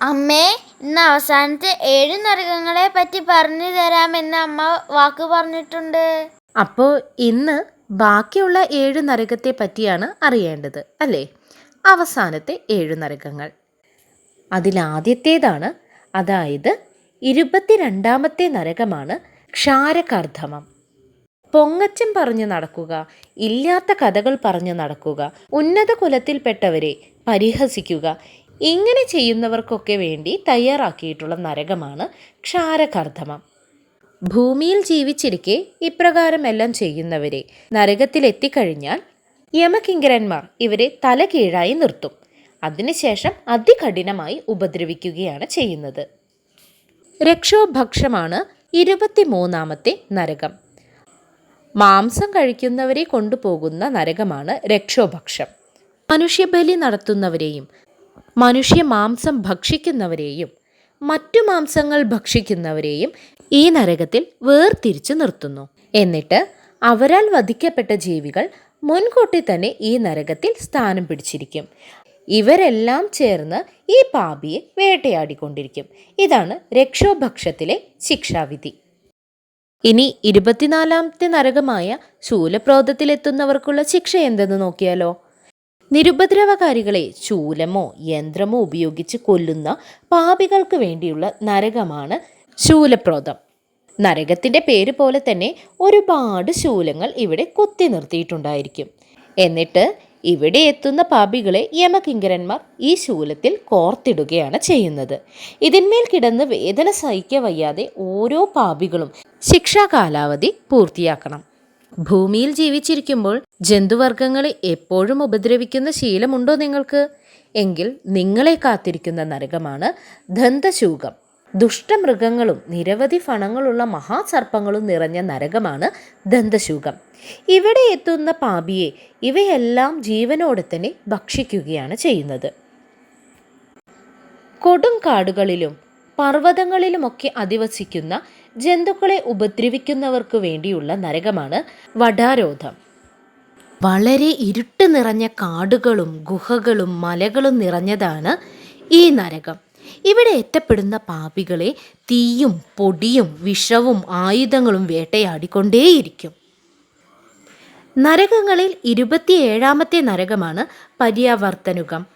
അമ്മേ ഇന്ന് അവസാനത്തെ ഏഴ് നരകങ്ങളെ പറ്റി പറഞ്ഞു തരാമെന്ന് അമ്മ വാക്ക് പറഞ്ഞിട്ടുണ്ട്. അപ്പോൾ ഇന്ന് ബാക്കിയുള്ള ഏഴ് നരകത്തെ പറ്റിയാണ് അറിയേണ്ടത് അല്ലേ? അവസാനത്തെ ഏഴ് നരകങ്ങൾ. അതിലാദ്യത്തേതാണ് അതായത് ഇരുപത്തിരണ്ടാമത്തെ നരകമാണ് ക്ഷാരകർദ്ധമം. പൊങ്ങച്ചം പറഞ്ഞു നടക്കുക ഇല്ലാത്ത കഥകൾ പറഞ്ഞു നടക്കുക ഉന്നത കുലത്തിൽപ്പെട്ടവരെ പരിഹസിക്കുക ഇങ്ങനെ ചെയ്യുന്നവർക്കൊക്കെ വേണ്ടി തയ്യാറാക്കിയിട്ടുള്ള നരകമാണ് ക്ഷാരകർദ്ധമം ഭൂമിയിൽ ജീവിച്ചിരിക്കെ ഇപ്രകാരം എല്ലാം ചെയ്യുന്നവരെ നരകത്തിലെത്തിക്കഴിഞ്ഞാൽ യമകിങ്കരന്മാർ ഇവരെ തല കീഴായി നിർത്തും. അതിനുശേഷം അതികഠിനമായി ഉപദ്രവിക്കുകയാണ് ചെയ്യുന്നത്. രക്ഷോഭക്ഷമാണ് ഇരുപത്തിമൂന്നാമത്തെ നരകം. മാംസം കഴിക്കുന്നവരെ കൊണ്ടുപോകുന്ന നരകമാണ് രക്ഷോഭക്ഷം. മനുഷ്യബലി നടത്തുന്നവരെയും മനുഷ്യ മാംസം ഭക്ഷിക്കുന്നവരെയും മറ്റു മാംസങ്ങൾ ഭക്ഷിക്കുന്നവരെയും ഈ നരകത്തിൽ വേർതിരിച്ചു നിർത്തുന്നു. എന്നിട്ട് അവരാൽ വധിക്കപ്പെട്ട ജീവികൾ മുൻകൂട്ടി തന്നെ ഈ നരകത്തിൽ സ്ഥാനം പിടിച്ചിരിക്കും. ഇവരെല്ലാം ചേർന്ന് ഈ പാപിയെ വേട്ടയാടിക്കൊണ്ടിരിക്കും. ഇതാണ് രക്ഷോഭക്ഷത്തിലെ ശിക്ഷാവിധി. ഇനി ഇരുപത്തിനാലാമത്തെ നരകമായ ശൂലപ്രോതത്തിലെത്തുന്നവർക്കുള്ള ശിക്ഷ എന്തെന്ന് നോക്കിയാലോ? നിരുപദ്രവകാരികളെ ശൂലമോ യന്ത്രമോ ഉപയോഗിച്ച് കൊല്ലുന്ന പാപികൾക്ക് വേണ്ടിയുള്ള നരകമാണ് ശൂലപ്രോതം. നരകത്തിന്റെ പേര് പോലെ തന്നെ ഒരുപാട് ശൂലങ്ങൾ ഇവിടെ കുത്തി നിർത്തിയിട്ടുണ്ടായിരിക്കും. എന്നിട്ട് ഇവിടെ എത്തുന്ന പാപികളെ യമകിങ്കരന്മാർ ഈ ശൂലത്തിൽ കോർത്തിടുകയാണ് ചെയ്യുന്നത്. ഇതിന്മേൽ കിടന്ന് വേദന സഹിക്കവയ്യാതെ ഓരോ പാപികളും ശിക്ഷാ കാലാവധി പൂർത്തിയാക്കണം. ഭൂമിയിൽ ജീവിച്ചിരിക്കുമ്പോൾ ജന്തുവർഗങ്ങളെ എപ്പോഴും ഉപദ്രവിക്കുന്ന ശീലമുണ്ടോ നിങ്ങൾക്ക്? എങ്കിൽ നിങ്ങളെ കാത്തിരിക്കുന്ന നരകമാണ് ദന്തശൂകം ദുഷ്ടമൃഗങ്ങളും നിരവധി ഫണങ്ങളുള്ള മഹാസർപ്പങ്ങളും നിറഞ്ഞ നരകമാണ് ദന്തശൂകം ഇവിടെ എത്തുന്ന പാപിയെ ഇവയെല്ലാം ജീവനോടെ തന്നെ ഭക്ഷിക്കുകയാണ് ചെയ്യുന്നത്. കൊടും കാടുകളിലും പർവതങ്ങളിലുമൊക്കെ അധിവസിക്കുന്ന ജന്തുക്കളെ ഉപദ്രവിക്കുന്നവർക്ക് വേണ്ടിയുള്ള നരകമാണ് വടാരോധം. വളരെ ഇരുട്ട് നിറഞ്ഞ കാടുകളും ഗുഹകളും മലകളും നിറഞ്ഞതാണ് ഈ നരകം. ഇവിടെ എത്തപ്പെടുന്ന പാപികളെ തീയും പൊടിയും വിഷവും ആയുധങ്ങളും വേട്ടയാടിക്കൊണ്ടേയിരിക്കും. നരകങ്ങളിൽ ഇരുപത്തിയേഴാമത്തെ നരകമാണ് പര്യാവർത്തനുകം.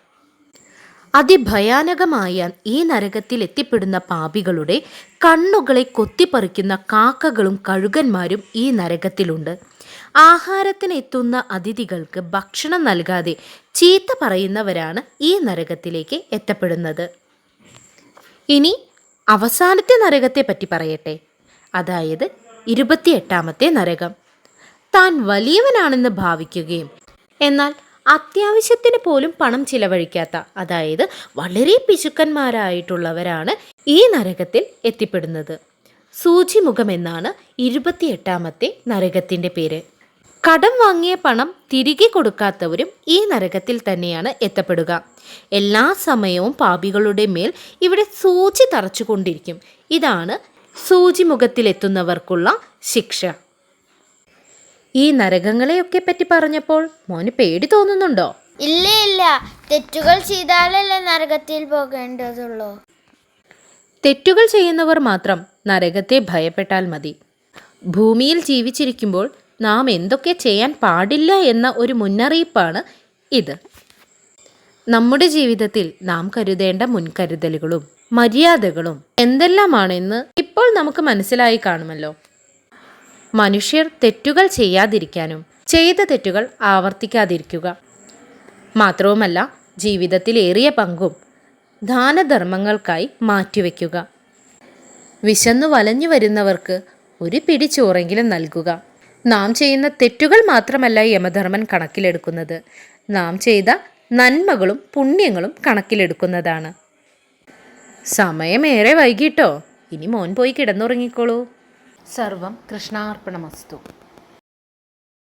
അതിഭയാനകമായ ഈ നരകത്തിൽ എത്തിപ്പെടുന്ന പാപികളുടെ കണ്ണുകളെ കൊത്തിപ്പറിക്കുന്ന കാക്കകളും കഴുകന്മാരും ഈ നരകത്തിലുണ്ട്. ആഹാരത്തിന് എത്തുന്ന അതിഥികൾക്ക് ഭക്ഷണം നൽകാതെ ചീത്ത പറയുന്നവരാണ് ഈ നരകത്തിലേക്ക് എത്തപ്പെടുന്നത്. ഇനി അവസാനത്തെ നരകത്തെ പറ്റി പറയട്ടെ. അതായത് ഇരുപത്തിയെട്ടാമത്തെ നരകം. താൻ വലിയവനാണെന്ന് ഭാവിക്കുകയും എന്നാൽ അത്യാവശ്യത്തിന് പോലും പണം ചിലവഴിക്കാത്ത അതായത് വളരെ പിശുക്കന്മാരായിട്ടുള്ളവരാണ് ഈ നരകത്തിൽ എത്തിപ്പെടുന്നത്. സൂചിമുഖം എന്നാണ് ഇരുപത്തിയെട്ടാമത്തെ നരകത്തിന്റെ പേര്. കടം വാങ്ങിയ പണം തിരികെ കൊടുക്കാത്തവരും ഈ നരകത്തിൽ തന്നെയാണ് എത്തപ്പെടുക. എല്ലാ സമയവും പാപികളുടെ മേൽ ഇവിടെ സൂചി തറച്ചുകൊണ്ടിരിക്കും. ഇതാണ് സൂചിമുഖത്തിലെത്തുന്നവർക്കുള്ള ശിക്ഷ. ഈ നരകങ്ങളെയൊക്കെ പറ്റി പറഞ്ഞപ്പോൾ മോന് പേടി തോന്നുന്നുണ്ടോ? ഇല്ല ഇല്ല. തെറ്റുകൾ ചെയ്താലല്ലേ നരകത്തിൽ പോകേണ്ടതുള്ളൂ. തെറ്റുകൾ ചെയ്യുന്നവർ മാത്രം നരകത്തെ ഭയപ്പെട്ടാൽ മതി. ഭൂമിയിൽ ജീവിച്ചിരിക്കുമ്പോൾ നാം എന്തൊക്കെ ചെയ്യാൻ പാടില്ല എന്ന ഒരു മുന്നറിയിപ്പാണ് ഇത്. നമ്മുടെ ജീവിതത്തിൽ നാം കരുതേണ്ട മുൻകരുതലുകളും മര്യാദകളും എന്തെല്ലാമാണെന്ന് ഇപ്പോൾ നമുക്ക് മനസ്സിലായി കാണുമല്ലോ. മനുഷ്യർ തെറ്റുകൾ ചെയ്യാതിരിക്കാനും ചെയ്ത തെറ്റുകൾ ആവർത്തിക്കാതിരിക്കുക. മാത്രവുമല്ല ജീവിതത്തിൽ ഏറിയ പങ്കും ദാനധർമ്മങ്ങൾക്കായി മാറ്റിവെക്കുക. വിശന്നു വലഞ്ഞു വരുന്നവർക്ക് ഒരു പിടി ചോറെങ്കിലും നൽകുക. നാം ചെയ്യുന്ന തെറ്റുകൾ മാത്രമല്ല യമധർമ്മൻ കണക്കിലെടുക്കുന്നത്. നാം ചെയ്ത നന്മകളും പുണ്യങ്ങളും കണക്കിലെടുക്കുന്നതാണ്. സമയമേറെ വൈകിട്ടോ? ഇനി മോൻ പോയി കിടന്നുറങ്ങിക്കോളൂ. സർവം കൃഷ്ണാർപ്പണമസ്തു.